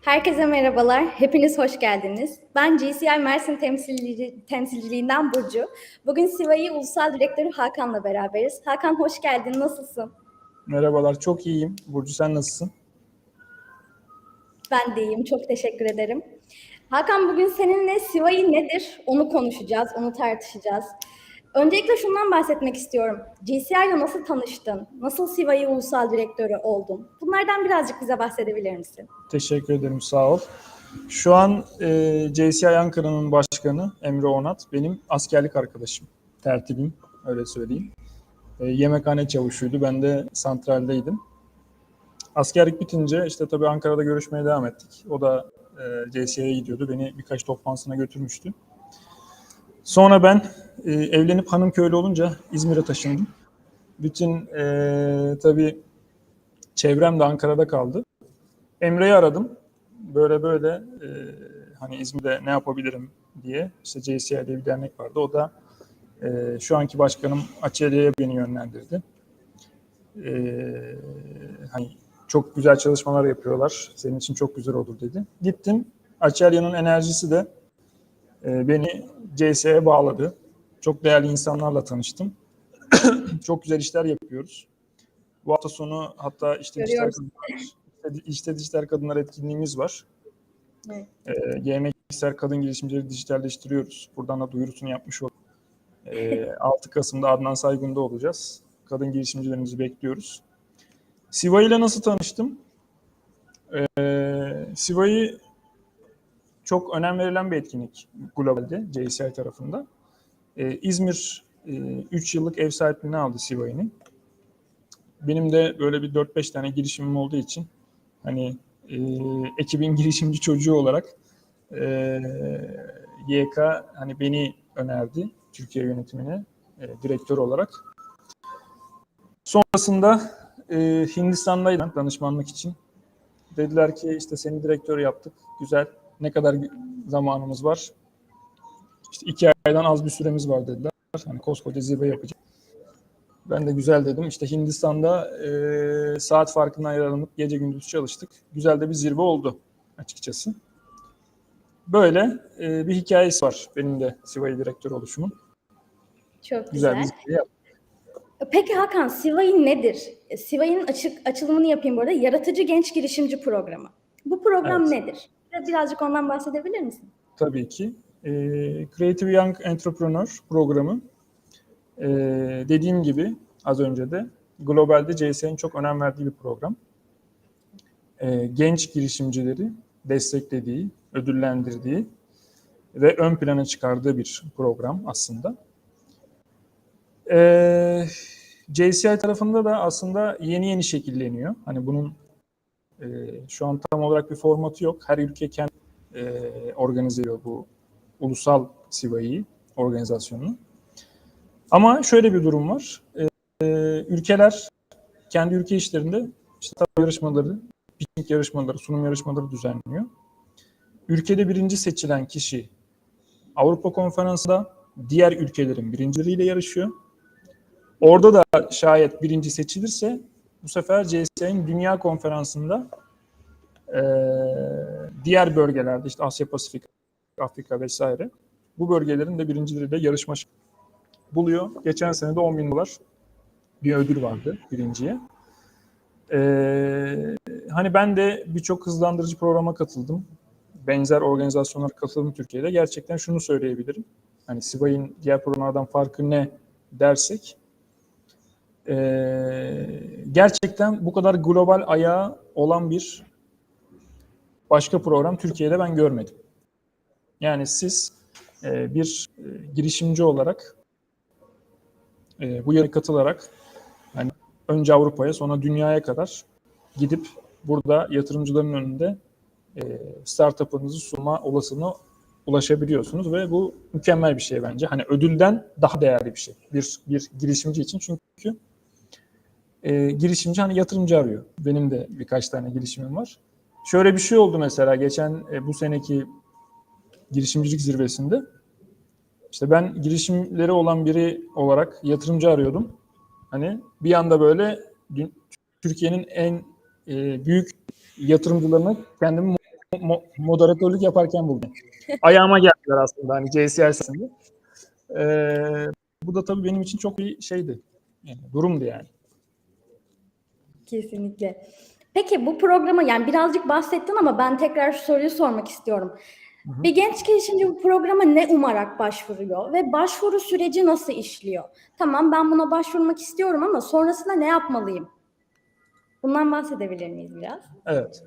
Herkese merhabalar, hepiniz hoş geldiniz. Ben GCI Mersin temsilci, temsilciliğinden Burcu. Bugün Siva'yı Ulusal Direktörü Hakan'la beraberiz. Hakan hoş geldin, nasılsın? Merhabalar, çok iyiyim. Burcu sen nasılsın? Ben de iyiyim, çok teşekkür ederim. Hakan bugün seninle Siva'yı nedir onu konuşacağız, onu tartışacağız. Öncelikle şundan bahsetmek istiyorum. GCI ile nasıl tanıştın? Nasıl Siva'yı Ulusal Direktörü oldun? Bunlardan birazcık bize bahsedebilir misin? Teşekkür ederim, sağ ol. Şu an e, JCI Ankara'nın başkanı Emre Onat benim askerlik arkadaşım, tertibim öyle söyleyeyim. E, yemekhane çavuşuydu, ben de santraldeydim. Askerlik bitince işte tabii Ankara'da görüşmeye devam ettik. O da e, JCI'ye gidiyordu, beni birkaç toplantısına götürmüştü. Sonra ben e, evlenip hanım köylü olunca İzmir'e taşındım. Bütün e, tabii çevrem de Ankara'da kaldı. Emre'yi aradım. Böyle böyle e, hani İzmir'de ne yapabilirim diye. İşte JCI diye bir dernek vardı. O da e, şu anki başkanım Açelya'ya beni yönlendirdi. E, hani çok güzel çalışmalar yapıyorlar. Senin için çok güzel olur dedi. Gittim. Açelya'nın enerjisi de e, beni JCI'ye bağladı. Çok değerli insanlarla tanıştım. çok güzel işler yapıyoruz. Bu hafta sonu hatta işte dijital kadınlar, işte dijital kadınlar etkinliğimiz var. Evet. Ee, geleneksel kadın girişimcileri dijitalleştiriyoruz. Buradan da duyurusunu yapmış olduk. Ee, 6 Kasım'da Adnan Saygun'da olacağız. Kadın girişimcilerimizi bekliyoruz. Siva ile nasıl tanıştım? Ee, Siva'yı çok önem verilen bir etkinlik globalde JCI tarafında. Ee, İzmir 3 yıllık ev sahipliğini aldı Siva'nın. Benim de böyle bir 4-5 tane girişimim olduğu için hani e, ekibin girişimci çocuğu olarak e, YK hani beni önerdi Türkiye yönetimine e, direktör olarak. Sonrasında e, Hindistan'daydım danışmanlık için. Dediler ki işte seni direktör yaptık. Güzel. Ne kadar zamanımız var? İşte iki aydan az bir süremiz var dediler. Hani koskoca zirve yapacak. Ben de güzel dedim. İşte Hindistan'da e, saat farkından yararlanıp gece gündüz çalıştık. Güzel de bir zirve oldu açıkçası. Böyle e, bir hikayesi var benim de Siva'yı direktör oluşumun. Çok Güzel güzel. bir zirve. Peki Hakan, Siva'yı nedir? Siva'nın açık açılımını yapayım burada. Yaratıcı Genç Girişimci Programı. Bu program Evet. nedir? Birazcık ondan bahsedebilir misin? Tabii ki. E, Creative Young Entrepreneur programı e, dediğim gibi az önce de globalde CS'nin çok önem verdiği bir program. E, genç girişimcileri desteklediği, ödüllendirdiği ve ön plana çıkardığı bir program aslında. E, JCI tarafında da aslında yeni yeni şekilleniyor. Hani bunun e, şu an tam olarak bir formatı yok. Her ülke kendi e, organize ediyor bu ulusal SİVA'yı organizasyonunu. Ama şöyle bir durum var. E, ülkeler kendi ülke işlerinde işte yarışmaları, piknik yarışmaları, sunum yarışmaları düzenliyor. Ülkede birinci seçilen kişi Avrupa Konferansı'nda diğer ülkelerin birincileriyle yarışıyor. Orada da şayet birinci seçilirse bu sefer CSI'nin Dünya Konferansı'nda e, diğer bölgelerde işte Asya Pasifik, Afrika vesaire bu bölgelerin de birincileriyle yarışma buluyor. Geçen sene de 10 bin dolar bir ödül vardı birinciye. Ee, hani ben de birçok hızlandırıcı programa katıldım. Benzer organizasyonlara katıldım Türkiye'de. Gerçekten şunu söyleyebilirim. Hani Sivay'ın diğer programlardan farkı ne dersek ee, gerçekten bu kadar global ayağı olan bir başka program Türkiye'de ben görmedim. Yani siz e, bir e, girişimci olarak e, bu yere katılarak hani önce Avrupa'ya sonra dünyaya kadar gidip burada yatırımcıların önünde e, startup'ınızı sunma olasılığına ulaşabiliyorsunuz ve bu mükemmel bir şey bence. Hani ödülden daha değerli bir şey. Bir bir girişimci için çünkü e, girişimci hani yatırımcı arıyor. Benim de birkaç tane girişimim var. Şöyle bir şey oldu mesela geçen e, bu seneki girişimcilik zirvesinde. İşte ben girişimleri olan biri olarak yatırımcı arıyordum. Hani bir anda böyle Türkiye'nin en e, büyük yatırımcılarına kendimi mo- moderatörlük yaparken buldum. Ayağıma geldiler aslında hani JCR sesinde. Ee, bu da tabii benim için çok bir şeydi. Yani, durumdu yani. Kesinlikle. Peki bu programa yani birazcık bahsettin ama ben tekrar şu soruyu sormak istiyorum. Bir genç girişimci bu programa ne umarak başvuruyor ve başvuru süreci nasıl işliyor? Tamam ben buna başvurmak istiyorum ama sonrasında ne yapmalıyım? Bundan bahsedebilir miyiz biraz? Evet.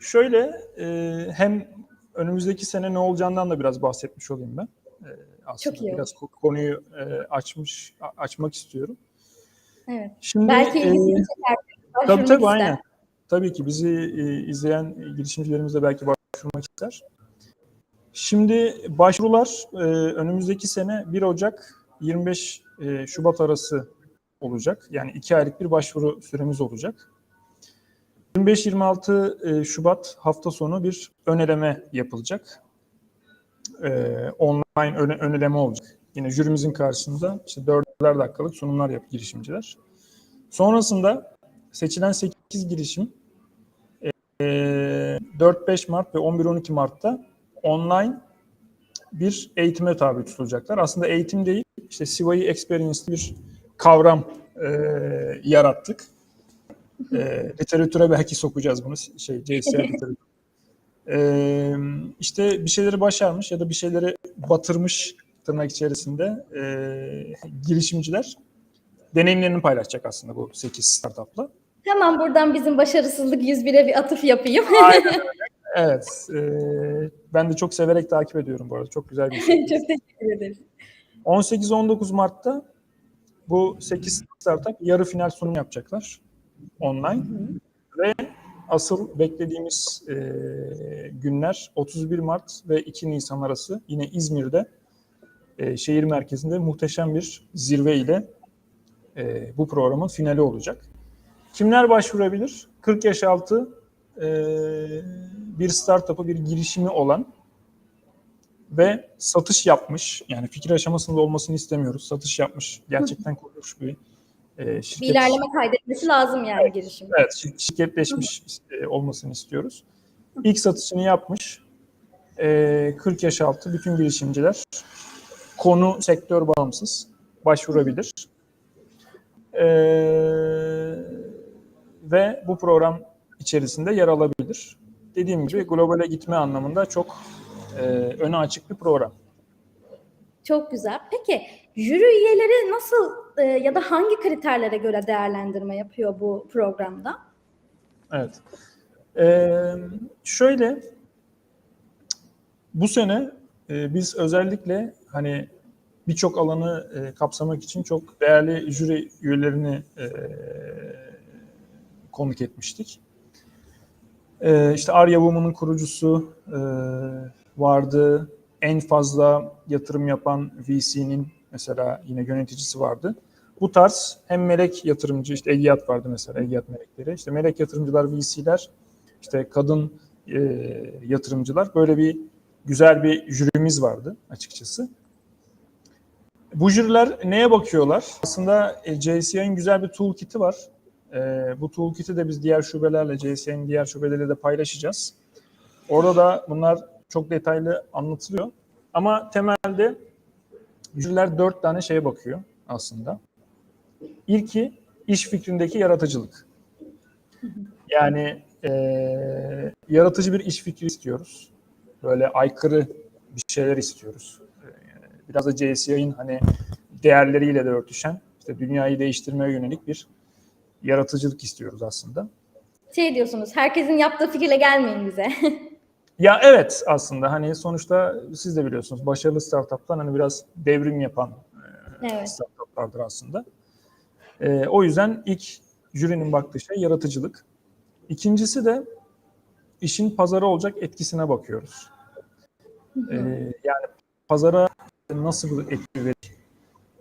Şöyle e, hem önümüzdeki sene ne olacağından da biraz bahsetmiş olayım ben. E, aslında Çok iyi biraz ko- konuyu e, açmış açmak istiyorum. Evet. Şimdi Belki e, ilgisini çeker. tabii tabii ister. aynen. Tabii ki bizi e, izleyen girişimcilerimiz de belki başvurmak ister. Şimdi başvurular e, önümüzdeki sene 1 Ocak 25 e, Şubat arası olacak. Yani iki aylık bir başvuru süremiz olacak. 25-26 e, Şubat hafta sonu bir ön eleme yapılacak. E, online ön, ön eleme olacak. Yine jürimizin karşısında işte dörder dakikalık sunumlar yap girişimciler. Sonrasında seçilen 8 girişim e, 4-5 Mart ve 11-12 Mart'ta online bir eğitime tabi tutulacaklar. Aslında eğitim değil, işte Siva'yı Experience bir kavram e, yarattık. E, literatüre belki sokacağız bunu, şey, JCR literatürü. E, işte bir şeyleri başarmış ya da bir şeyleri batırmış tırnak içerisinde e, girişimciler deneyimlerini paylaşacak aslında bu 8 startupla. Hemen buradan bizim başarısızlık 101'e bir atıf yapayım. Aynen öyle. Evet. e, ben de çok severek takip ediyorum bu arada. Çok güzel bir şey. Çok teşekkür ederim. 18-19 Mart'ta bu 8 startup yarı final sunum yapacaklar online. Ve asıl beklediğimiz e, günler 31 Mart ve 2 Nisan arası yine İzmir'de e, şehir merkezinde muhteşem bir zirve ile e, bu programın finali olacak. Kimler başvurabilir? 40 yaş altı e, bir startup'ı, bir girişimi olan ve satış yapmış, yani fikir aşamasında olmasını istemiyoruz. Satış yapmış, gerçekten kurulmuş bir e, şirket. Bir ilerleme kaydetmesi lazım yani girişim. Evet, şir- şirketleşmiş e, olmasını istiyoruz. İlk satışını yapmış. E, 40 yaş altı bütün girişimciler konu sektör bağımsız başvurabilir. E, ve bu program içerisinde yer alabilir. Dediğim gibi globale gitme anlamında çok e, öne açık bir program. Çok güzel. Peki jüri üyeleri nasıl e, ya da hangi kriterlere göre değerlendirme yapıyor bu programda? Evet. Ee, şöyle bu sene e, biz özellikle hani birçok alanı e, kapsamak için çok değerli jüri üyelerini e, konuk etmiştik. E, işte Arya Woman'ın kurucusu e, vardı. En fazla yatırım yapan VC'nin mesela yine yöneticisi vardı. Bu tarz hem melek yatırımcı, işte Egiyat vardı mesela, Egiyat melekleri. İşte melek yatırımcılar, VC'ler, işte kadın e, yatırımcılar. Böyle bir güzel bir jürimiz vardı açıkçası. Bu jüriler neye bakıyorlar? Aslında e, JCI'nin güzel bir toolkit'i var. E, bu toolkit'i de biz diğer şubelerle, JCI'nin diğer şubeleriyle de paylaşacağız. Orada da bunlar çok detaylı anlatılıyor. Ama temelde jüriler dört tane şeye bakıyor aslında. İlki iş fikrindeki yaratıcılık. Yani eee, yaratıcı bir iş fikri istiyoruz. Böyle aykırı bir şeyler istiyoruz. Eee, Biraz da JCI'nin hani değerleriyle de örtüşen, işte dünyayı değiştirmeye yönelik bir yaratıcılık istiyoruz aslında. Şey diyorsunuz, herkesin yaptığı fikirle gelmeyin bize. Ya evet aslında hani sonuçta siz de biliyorsunuz başarılı startuplar hani biraz devrim yapan evet. startuplardır aslında. Ee, o yüzden ilk jürinin baktığı şey yaratıcılık. İkincisi de işin pazara olacak etkisine bakıyoruz. Ee, yani pazara nasıl bir etki verir?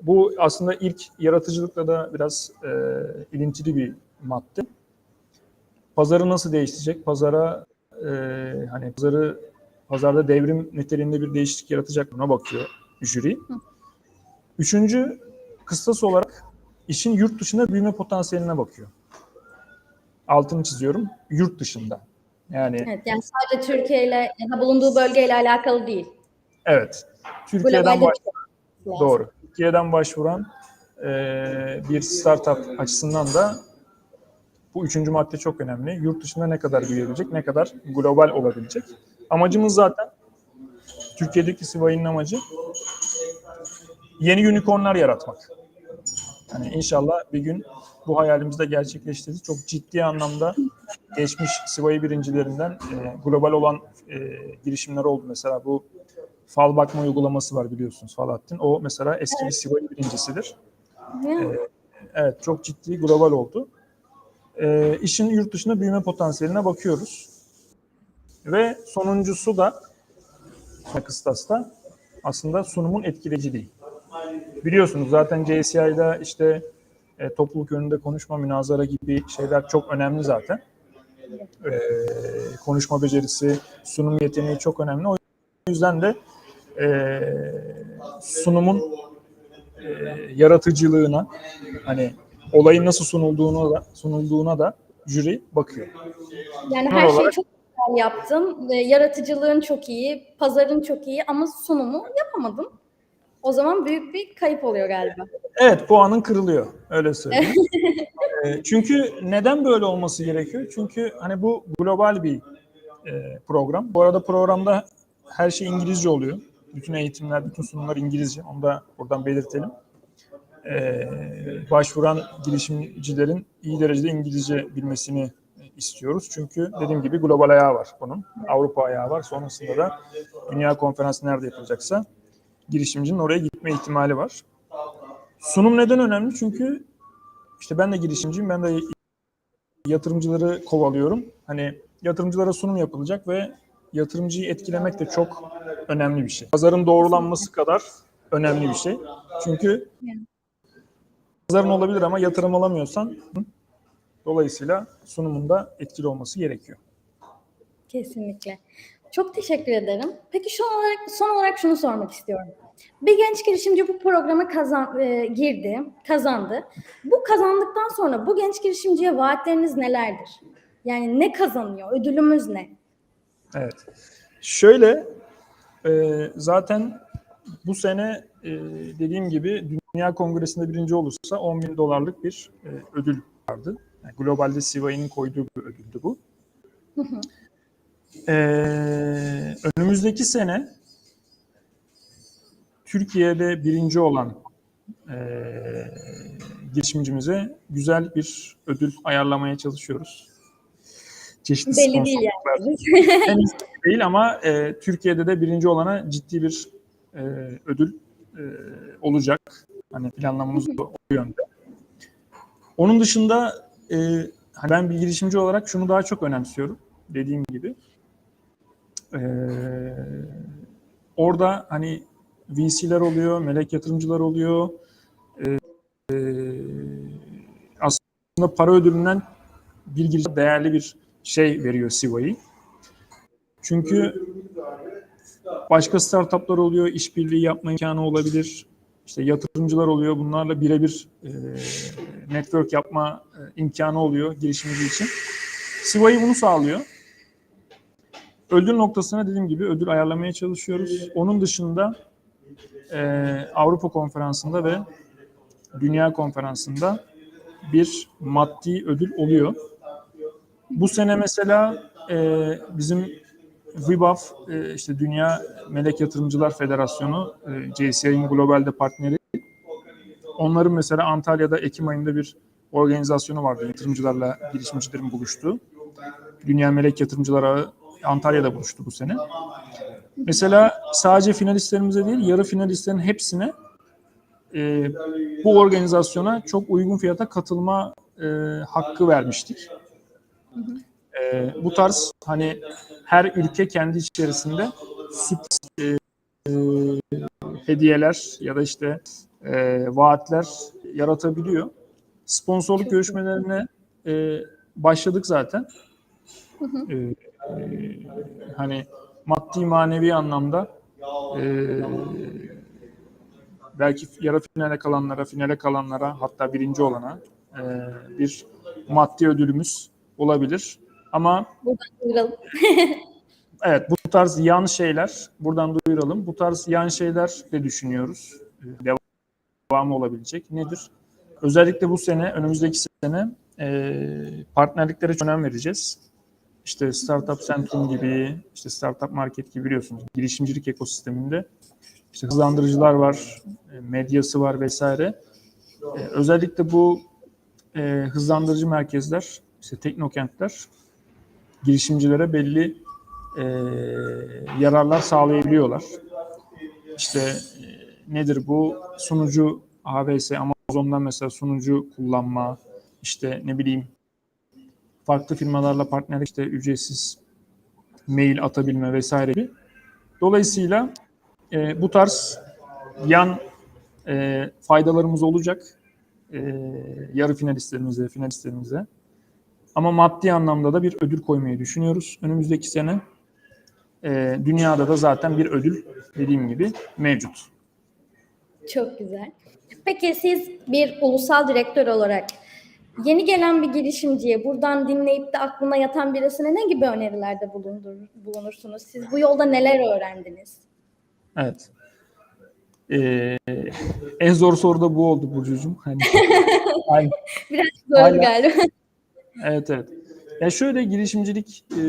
Bu aslında ilk yaratıcılıkla da biraz e, ilintili bir madde. Pazarı nasıl değiştirecek? Pazara e, hani pazarı pazarda devrim niteliğinde bir değişiklik yaratacak buna bakıyor jüri. Üçüncü kıstas olarak işin yurt dışında büyüme potansiyeline bakıyor. Altını çiziyorum. Yurt dışında Yani Evet, yani sadece Türkiye ile ya da bulunduğu bölgeyle alakalı değil. evet. Türkiye'den Globalde baş, lazım. doğru. Türkiye'den başvuran eee, bir startup açısından da bu üçüncü madde çok önemli. Yurt dışında ne kadar büyüyebilecek, ne kadar global olabilecek. Amacımız zaten Türkiye'deki Sivay'ın amacı yeni unicornlar yaratmak. Hani inşallah bir gün bu hayalimizi de gerçekleştiririz. Çok ciddi anlamda geçmiş Sivay'ı birincilerinden e, global olan e, girişimler oldu. Mesela bu fal bakma uygulaması var biliyorsunuz Falattin. O mesela eski bir Sivay'ı birincisidir. Ya, Evet çok ciddi global oldu. E, işin yurt dışında büyüme potansiyeline bakıyoruz. Ve sonuncusu da kıstasta aslında sunumun etkileyiciliği. Biliyorsunuz zaten JCI'da işte e, topluluk önünde konuşma, münazara gibi şeyler çok önemli zaten. E, konuşma becerisi, sunum yeteneği çok önemli. O yüzden de e, sunumun e, yaratıcılığına, hani olayın nasıl sunulduğuna da sunulduğuna da jüri bakıyor. Yani her şeyi olarak- çok güzel yaptın. e, Yaratıcılığın çok iyi, pazarın çok iyi ama sunumu yapamadın. O zaman büyük bir kayıp oluyor galiba. Evet puanın kırılıyor öyle söyleyeyim. E, çünkü neden böyle olması gerekiyor? Çünkü hani bu global bir e, program. Bu arada programda her şey İngilizce oluyor. Bütün eğitimler, bütün sunumlar İngilizce. Onu da buradan belirtelim. E, başvuran girişimcilerin iyi derecede İngilizce bilmesini istiyoruz. Çünkü dediğim gibi global ayağı var bunun. Avrupa ayağı var. Sonrasında da dünya konferansı nerede yapılacaksa girişimcinin oraya gitme ihtimali var. Sunum neden önemli? Çünkü işte ben de girişimciyim. Ben de yatırımcıları kovalıyorum. Hani yatırımcılara sunum yapılacak ve yatırımcıyı etkilemek de çok önemli bir şey. Pazarın doğrulanması kadar önemli bir şey. Çünkü pazarın olabilir ama yatırım alamıyorsan dolayısıyla sunumunda etkili olması gerekiyor. Kesinlikle. Çok teşekkür ederim. Peki son olarak son olarak şunu sormak istiyorum. Bir genç girişimci bu programa kazan, e, girdi, kazandı. Bu kazandıktan sonra bu genç girişimciye vaatleriniz nelerdir? Yani ne kazanıyor? Ödülümüz ne? Evet. Şöyle e, zaten bu sene e, dediğim gibi Dünya Kongresi'nde birinci olursa 10 bin dolarlık bir e, ödül vardı. Yani globalde CY'nin koyduğu bir ödüldü bu. E, önümüzdeki sene Türkiye'de birinci olan e, girişimcimize güzel bir ödül ayarlamaya çalışıyoruz. Çeşitli Belli değil yani. değil ama e, Türkiye'de de birinci olana ciddi bir e, ödül e, olacak. Hani planlamamız o yönde. Onun dışında e, hani ben bir girişimci olarak şunu daha çok önemsiyorum. Dediğim gibi. E, orada hani VC'ler oluyor, melek yatırımcılar oluyor. E, e, aslında para ödülünden bir girişim değerli bir şey veriyor Siva'yı. Çünkü başka startuplar oluyor, işbirliği yapma imkanı olabilir. İşte yatırımcılar oluyor, bunlarla birebir e, network yapma e, imkanı oluyor girişimci için. Siva'yı bunu sağlıyor. Ödül noktasına dediğim gibi ödül ayarlamaya çalışıyoruz. Onun dışında e, Avrupa Konferansı'nda ve Dünya Konferansı'nda bir maddi ödül oluyor. Bu sene mesela e, bizim VIBAF, e, işte Dünya Melek Yatırımcılar Federasyonu, e, JCI'nin globalde partneri. Onların mesela Antalya'da Ekim ayında bir organizasyonu vardı. Yatırımcılarla girişimcilerin buluştuğu. Dünya Melek Yatırımcılar Antalya'da buluştu bu sene. Mesela sadece finalistlerimize değil, yarı finalistlerin hepsine e, bu organizasyona çok uygun fiyata katılma e, hakkı vermiştik. E, bu tarz hani her ülke kendi içerisinde sürpriz e, e, hediyeler ya da işte e, vaatler yaratabiliyor. Sponsorluk görüşmelerine e, başladık zaten. E, e, hani maddi manevi anlamda e, belki yarı finale kalanlara, finale kalanlara hatta birinci olana e, bir maddi ödülümüz olabilir. Ama Buradan duyuralım. evet bu tarz yan şeyler buradan duyuralım. Bu tarz yan şeyler de düşünüyoruz. Ee, Devam olabilecek. Nedir? Özellikle bu sene, önümüzdeki sene e, partnerliklere çok önem vereceğiz. İşte Startup Centrum gibi, işte Startup Market gibi biliyorsunuz girişimcilik ekosisteminde işte hızlandırıcılar var, e, medyası var vesaire. E, özellikle bu e, hızlandırıcı merkezler, işte teknokentler girişimcilere belli e, yararlar sağlayabiliyorlar. İşte e, nedir bu? Sunucu AWS, Amazon'dan mesela sunucu kullanma, işte ne bileyim farklı firmalarla partnerlik işte ücretsiz mail atabilme vesaire gibi. Dolayısıyla e, bu tarz yan e, faydalarımız olacak e, yarı finalistlerimize, finalistlerimize. Ama maddi anlamda da bir ödül koymayı düşünüyoruz önümüzdeki sene. E, dünyada da zaten bir ödül dediğim gibi mevcut. Çok güzel. Peki siz bir ulusal direktör olarak yeni gelen bir girişimciye buradan dinleyip de aklına yatan birisine ne gibi önerilerde bulundur, bulunursunuz? Siz bu yolda neler öğrendiniz? Evet. Ee, en zor soru da bu oldu Burcucuğum. Hani, hani, Biraz zor Hala- galiba. Evet evet. Ya şöyle girişimcilik e,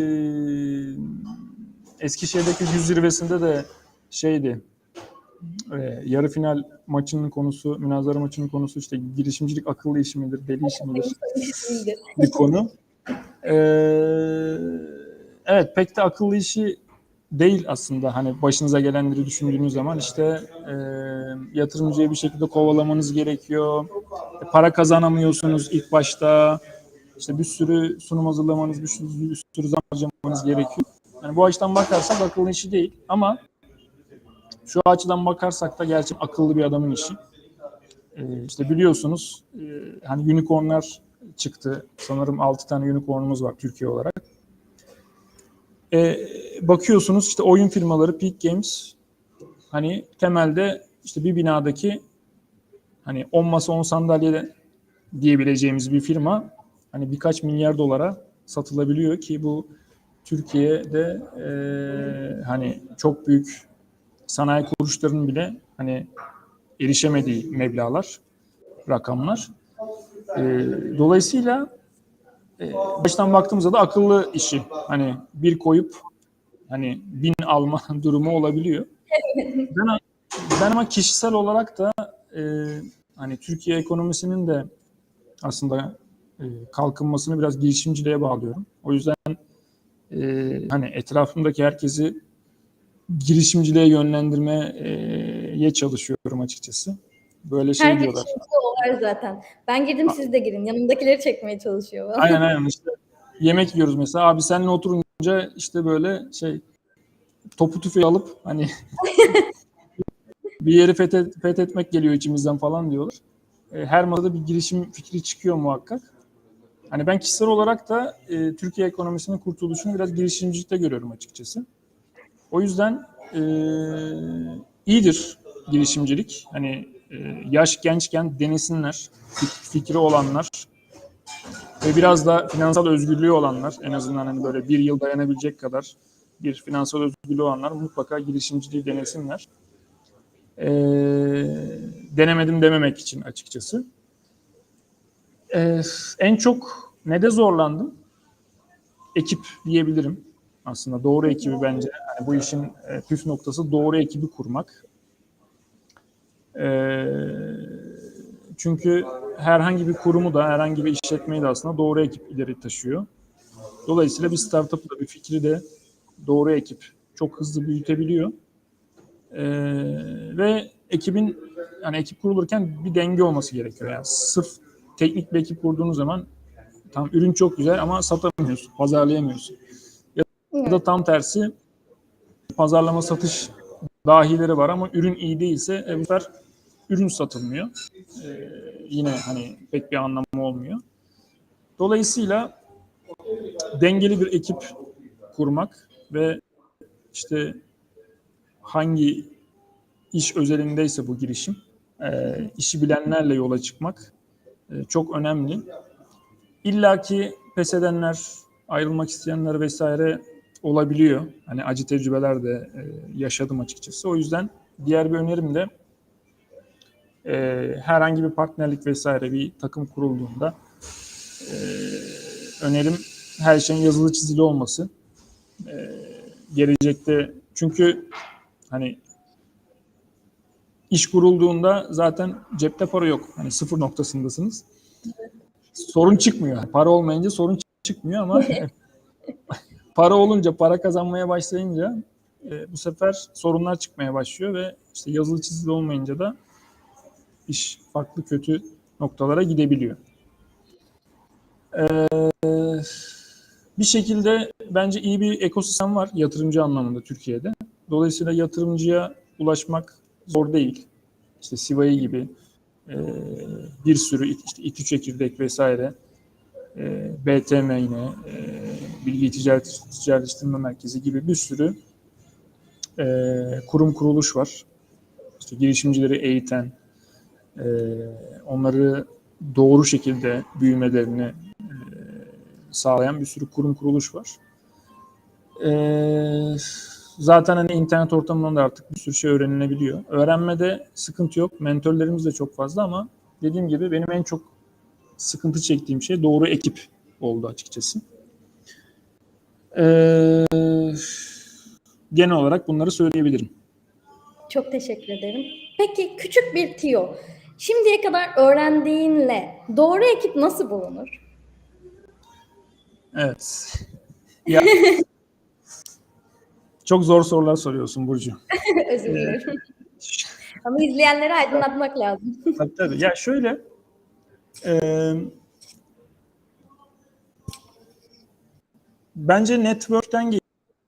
Eskişehir'deki yüz zirvesinde de şeydi. e, yarı final maçının konusu, münazara maçının konusu işte girişimcilik akıllı iş midir, deli iş midir? Bir konu. Ee, evet pek de akıllı işi değil aslında hani başınıza gelenleri düşündüğünüz zaman işte e, yatırımcıya bir şekilde kovalamanız gerekiyor. E, para kazanamıyorsunuz ilk başta. İşte bir sürü sunum hazırlamanız, bir sürü, bir sürü zaman harcamanız gerekiyor. Yani bu açıdan bakarsak akıllı işi değil ama şu açıdan bakarsak da gerçekten akıllı bir adamın işi. Ee, işte biliyorsunuz e, hani unicornlar çıktı. Sanırım 6 tane unicornumuz var Türkiye olarak. Ee, bakıyorsunuz işte oyun firmaları Peak Games hani temelde işte bir binadaki hani 10 masa 10 sandalye diyebileceğimiz bir firma hani birkaç milyar dolara satılabiliyor ki bu Türkiye'de e, hani çok büyük sanayi kuruluşlarının bile hani erişemediği meblağlar, rakamlar. E, dolayısıyla e, baştan baktığımızda da akıllı işi hani bir koyup hani bin alma durumu olabiliyor. Ben, ben ama kişisel olarak da e, hani Türkiye ekonomisinin de aslında kalkınmasını biraz girişimciliğe bağlıyorum. O yüzden e, hani etrafımdaki herkesi girişimciliğe yönlendirmeye çalışıyorum açıkçası. Böyle şey Her diyorlar. var zaten. Ben girdim siz de girin. Yanımdakileri çekmeye çalışıyor. Aynen aynen işte yemek yiyoruz mesela. Abi seninle oturunca işte böyle şey topu tüfeği alıp hani bir yeri fethet, fethetmek geliyor içimizden falan diyorlar. E, Her masada bir girişim fikri çıkıyor muhakkak. Hani ben kişisel olarak da e, Türkiye ekonomisinin kurtuluşunu biraz girişimcilikte görüyorum açıkçası. O yüzden e, iyidir girişimcilik. Hani e, yaş gençken denesinler, fik- fikri olanlar ve biraz da finansal özgürlüğü olanlar, en azından hani böyle bir yıl dayanabilecek kadar bir finansal özgürlüğü olanlar mutlaka girişimciliği denesinler. E, denemedim dememek için açıkçası. E, en çok ne de zorlandım? Ekip diyebilirim aslında doğru ekibi bence yani bu işin e, püf noktası doğru ekibi kurmak. E, çünkü herhangi bir kurumu da herhangi bir işletmeyi de aslında doğru ekip ileri taşıyor. Dolayısıyla bir startup'ı da bir fikri de doğru ekip çok hızlı büyütebiliyor. E, ve ekibin yani ekip kurulurken bir denge olması gerekiyor. Yani sırf teknik bir ekip kurduğunuz zaman tam ürün çok güzel ama satamıyorsun, pazarlayamıyorsun. Ya da tam tersi pazarlama satış dahileri var ama ürün iyi değilse e, bu sefer ürün satılmıyor. E, yine hani pek bir anlamı olmuyor. Dolayısıyla dengeli bir ekip kurmak ve işte hangi iş özelindeyse bu girişim e, işi bilenlerle yola çıkmak çok önemli. İlla ki pes edenler, ayrılmak isteyenler vesaire olabiliyor. Hani acı tecrübeler de e, yaşadım açıkçası. O yüzden diğer bir önerim de e, herhangi bir partnerlik vesaire bir takım kurulduğunda e, önerim her şeyin yazılı çizili olması. E, gelecekte çünkü hani iş kurulduğunda zaten cepte para yok. Hani sıfır noktasındasınız. Sorun çıkmıyor. Para olmayınca sorun çıkmıyor ama para olunca, para kazanmaya başlayınca e, bu sefer sorunlar çıkmaya başlıyor ve işte yazılı çizili olmayınca da iş farklı kötü noktalara gidebiliyor. Ee, bir şekilde bence iyi bir ekosistem var yatırımcı anlamında Türkiye'de. Dolayısıyla yatırımcıya ulaşmak zor değil. İşte Sivai gibi e, bir sürü işte İTÜ çekirdek vesaire e, BTM yine e, Bilgi Ticaret Ticaretleştirme Merkezi gibi bir sürü e, kurum kuruluş var. İşte girişimcileri eğiten, e, onları doğru şekilde büyümelerini e, sağlayan bir sürü kurum kuruluş var. E, zaten hani internet ortamında da artık bir sürü şey öğrenilebiliyor. Öğrenmede sıkıntı yok. Mentörlerimiz de çok fazla ama dediğim gibi benim en çok sıkıntı çektiğim şey doğru ekip oldu açıkçası. Ee, genel olarak bunları söyleyebilirim. Çok teşekkür ederim. Peki küçük bir tiyo. Şimdiye kadar öğrendiğinle doğru ekip nasıl bulunur? Evet. Ya, çok zor sorular soruyorsun Burcu. Özür dilerim. Ama izleyenleri aydınlatmak lazım. Tabii tabii. Ya şöyle, e, bence network'ten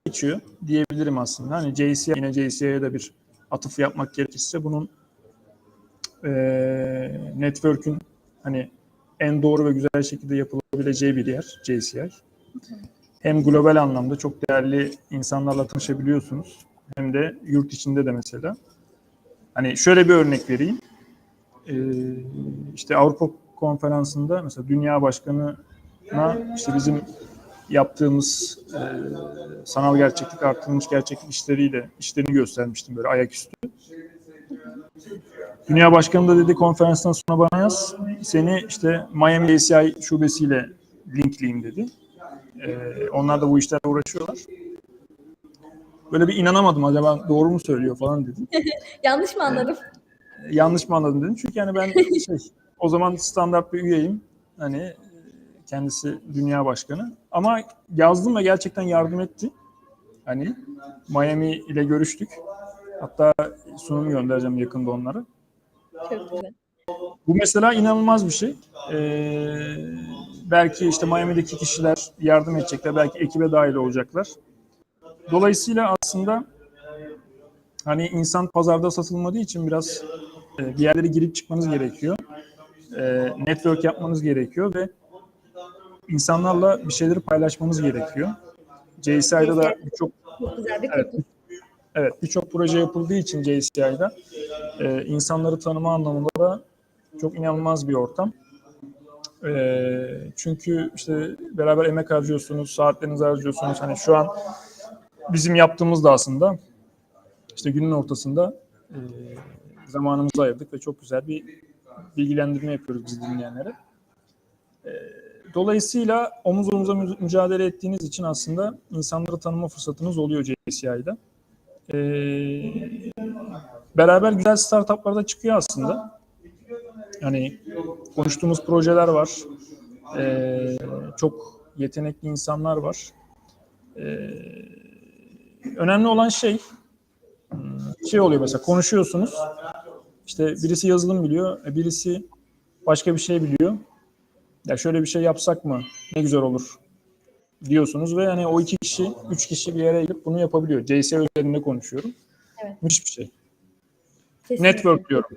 geçiyor diyebilirim aslında. Hani JCI, yine JCI'ye de bir atıf yapmak gerekirse bunun e, network'ün hani en doğru ve güzel şekilde yapılabileceği bir yer JCI. Hem global anlamda çok değerli insanlarla tanışabiliyorsunuz hem de yurt içinde de mesela. Hani şöyle bir örnek vereyim. Ee, işte Avrupa konferansında mesela Dünya Başkanı'na işte bizim yaptığımız e, sanal gerçeklik artırılmış gerçeklik işleriyle işlerini göstermiştim böyle ayaküstü. Dünya Başkanı da dedi konferanstan sonra bana yaz. Seni işte Miami ACI şubesiyle linkleyeyim dedi. Ee, onlar da bu işlerle uğraşıyorlar. Böyle bir inanamadım acaba doğru mu söylüyor falan dedim. Yanlış mı anladım? yanlış mı anladım dedim. Çünkü yani ben şey o zaman standart bir üyeyim. Hani e, kendisi dünya başkanı. Ama yazdım ve gerçekten yardım etti. Hani Miami ile görüştük. Hatta sunum göndereceğim yakında onlara. Çok güzel. Bu mesela inanılmaz bir şey. Ee, belki işte Miami'deki kişiler yardım edecekler. Belki ekibe dahil olacaklar. Dolayısıyla aslında hani insan pazarda satılmadığı için biraz e, bir yerlere girip çıkmanız gerekiyor. E, network yapmanız gerekiyor ve insanlarla bir şeyleri paylaşmanız gerekiyor. JCI'da da birçok Evet. Evet, birçok proje yapıldığı için JCI'da e, insanları tanıma anlamında da çok inanılmaz bir ortam. E, çünkü işte beraber emek harcıyorsunuz, saatlerinizi harcıyorsunuz. Hani şu an bizim yaptığımız da aslında işte günün ortasında e, zamanımızı ayırdık ve çok güzel bir bilgilendirme yapıyoruz bizi dinleyenlere. E, dolayısıyla omuz omuza mü- mücadele ettiğiniz için aslında insanları tanıma fırsatınız oluyor JCI'da. E, beraber güzel startuplar da çıkıyor aslında. Hani konuştuğumuz projeler var. E, çok yetenekli insanlar var. E, önemli olan şey şey oluyor mesela konuşuyorsunuz. İşte birisi yazılım biliyor, e, birisi başka bir şey biliyor. Ya şöyle bir şey yapsak mı? Ne güzel olur diyorsunuz ve hani o iki kişi, üç kişi bir yere gelip bunu yapabiliyor. JS üzerinde konuşuyorum. Evet. Müthiş bir şey. Kesinlikle. Network diyorum.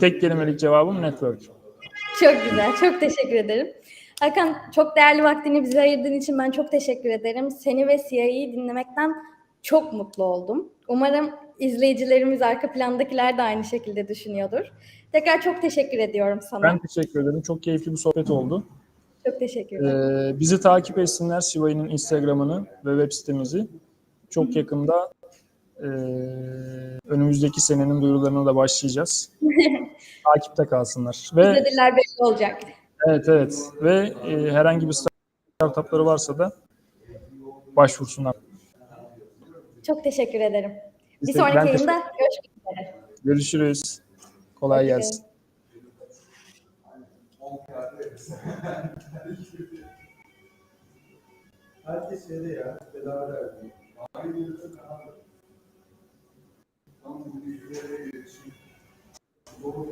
Tek kelimelik cevabım network. Çok güzel. Çok teşekkür ederim. Hakan çok değerli vaktini bize ayırdığın için ben çok teşekkür ederim. Seni ve CIA'yı dinlemekten çok mutlu oldum. Umarım izleyicilerimiz arka plandakiler de aynı şekilde düşünüyordur. Tekrar çok teşekkür ediyorum sana. Ben teşekkür ederim. Çok keyifli bir sohbet oldu. Çok teşekkür ederim. Ee, bizi takip etsinler Sivay'ın Instagram'ını ve web sitemizi. Çok yakında e, önümüzdeki senenin duyurularına da başlayacağız. Takipte kalsınlar. Ve Bizdedirler belli olacak. evet evet ve e, herhangi bir startupları varsa da başvursunlar. Çok teşekkür ederim. Biz Bir sonraki ben yayında görüşmek üzere. Görüşürüz. Kolay Hoşça gelsin. Herkes şeyde ya, bedava derdi. Tam bu bilgilere iletişim. Doğru